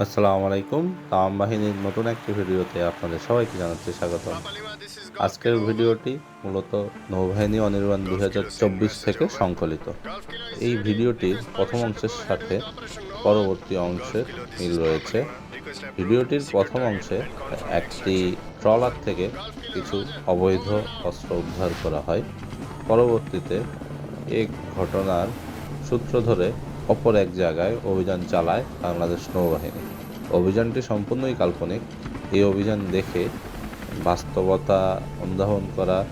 আসসালামু আলাইকুম। তাম বাহিনীর নতুন একটি ভিডিওতে আপনাদের সবাইকে জানাচ্ছি স্বাগত আজকের ভিডিওটি মূলত নৌবাহিনী অনির্বাণ দুই হাজার চব্বিশ থেকে সংকলিত। এই ভিডিওটির প্রথম অংশের সাথে পরবর্তী অংশের মিল রয়েছে। ভিডিওটির প্রথম অংশে একটি ট্রলার থেকে কিছু অবৈধ অস্ত্র উদ্ধার করা হয়। পরবর্তীতে এই ঘটনার সূত্র ধরে অপর এক জায়গায় অভিযান চালায় বাংলাদেশ নৌবাহিনী। অভিযানটি সম্পূর্ণই কাল্পনিক। এই অভিযান দেখে বাস্তবতা অনুধাবন করা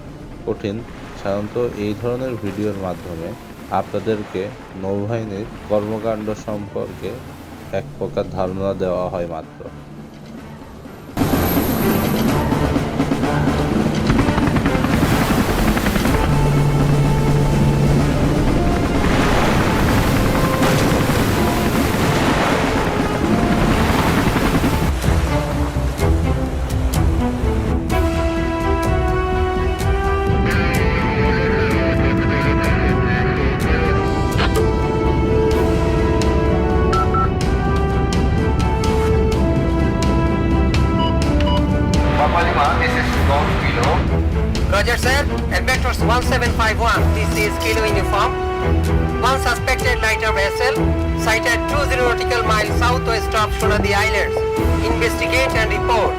কঠিন। সাধারণত এই ধরনের ভিডিওর মাধ্যমে আপনাদেরকে নৌবাহিনীর কর্মকাণ্ড সম্পর্কে এক প্রকার ধারণা দেওয়া হয় মাত্র। Roger, sir. Vectors 1751. This is Kilo uniform. One suspected lighter vessel sighted 20 nautical miles southwest of Shonadi Islands. Investigate and report.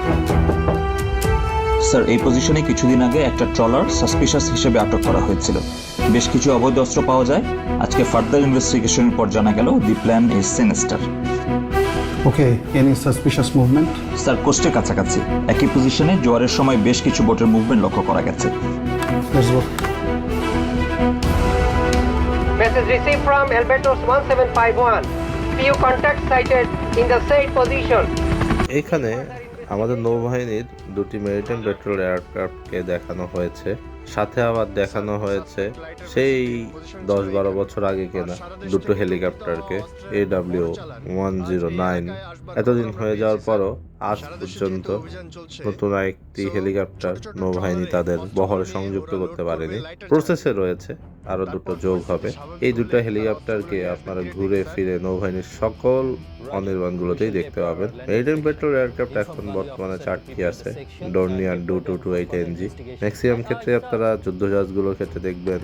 Sir এই পজিশনে কিছুদিন আগে একটা ট্রলার সাসপিশাস হিসেবে আটক করা হয়েছিল বেশ কিছু অবৈধ অস্ত্র পাওয়া যায় আজকে ফার্দার ইনভেস্টিগেশনের পর জানা গেল the plan is sinister okay any suspicious movement sir কোস্টে কাছাকাছি। একই পজিশনে জোয়ারের সময় বেশ কিছু বোটের মুভমেন্ট লক্ষ্য করা গেছে। Let's go message receive from Albatross you contact sighted in the এখানে আমাদের নৌবাহিনীর দুটি মেরিটাইম পেট্রোল দেখানো হয়েছে। সাথে আবার দেখানো হয়েছে সেই দশ বারো বছর আগে কেনা দুটো হেলিকপ্টারকে A W one zero nine এতদিন হয়ে যাওয়ার পরও আজ পর্যন্ত নতুন একটি হেলিকপ্টার নৌবাহিনী তাদের বহরে সংযুক্ত করতে পারেনি। প্রসেসে রয়েছে আরও দুটো যোগ হবে। এই দুটো হেলিকপ্টারকে আপনারা ঘুরে ফিরে নৌবাহিনীর সকল অনির্বাণগুলোতেই দেখতে পাবেন। মেরিটাইম পেট্রোল এয়ারক্রাফট এখন বর্তমানে চারটি আছে Dornier Do two two eight NG maximum ক্ষেত্রে আপনারা যুদ্ধ জাহাজগুলোর ক্ষেত্রে দেখবেন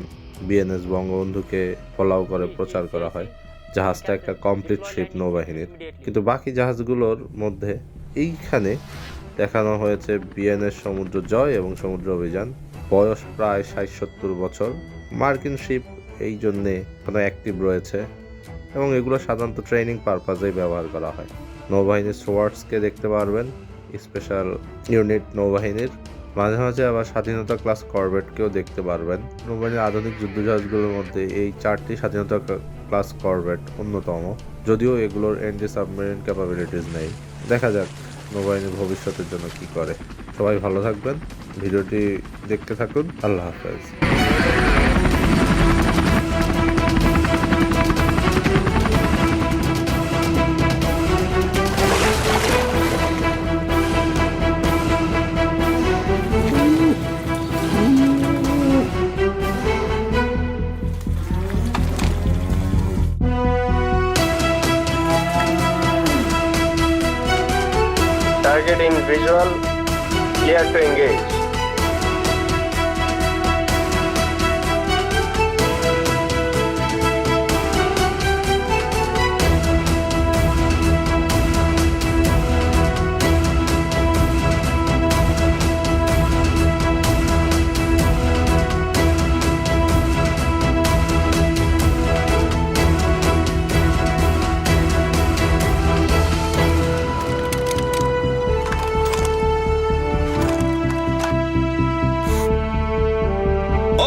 বিএনএস বঙ্গবন্ধুকে ফলাও করে প্রচার করা হয়। জাহাজটা একটা কমপ্লিট শিপ নৌবাহিনীর। কিন্তু বাকি জাহাজগুলোর মধ্যে এইখানে দেখানো হয়েছে বিএনএস সমুদ্র জয় এবং সমুদ্র অভিযান। বয়স প্রায় ষাট সত্তর বছর। মার্কিন শিপ এই জন্যে এখনও অ্যাক্টিভ রয়েছে এবং এগুলো সাধারণত ট্রেনিং পারপাজেই ব্যবহার করা হয়। নৌবাহিনীর সোয়ার্টসকে দেখতে পারবেন। স্পেশাল ইউনিট নৌবাহিনীর। মাঝে মাঝে আবার স্বাধীনতা ক্লাস করবেটকেও দেখতে পারবেন। নৌবাহিনীর আধুনিক যুদ্ধজাহাজগুলোর মধ্যে এই চারটি স্বাধীনতা ক্লাস করবেট অন্যতম। যদিও এগুলোর এনডি সাবমেরিন ক্যাপাবিলিটিস নেই। দেখা যাক নৌবাহিনীর ভবিষ্যতের জন্য কি করে। সবাই ভালো থাকবেন। ভিডিওটি দেখতে থাকুন। আল্লাহ হাফেজ। Target in visual, clear to engage.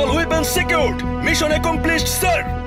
All weapons secured. Mission accomplished, sir.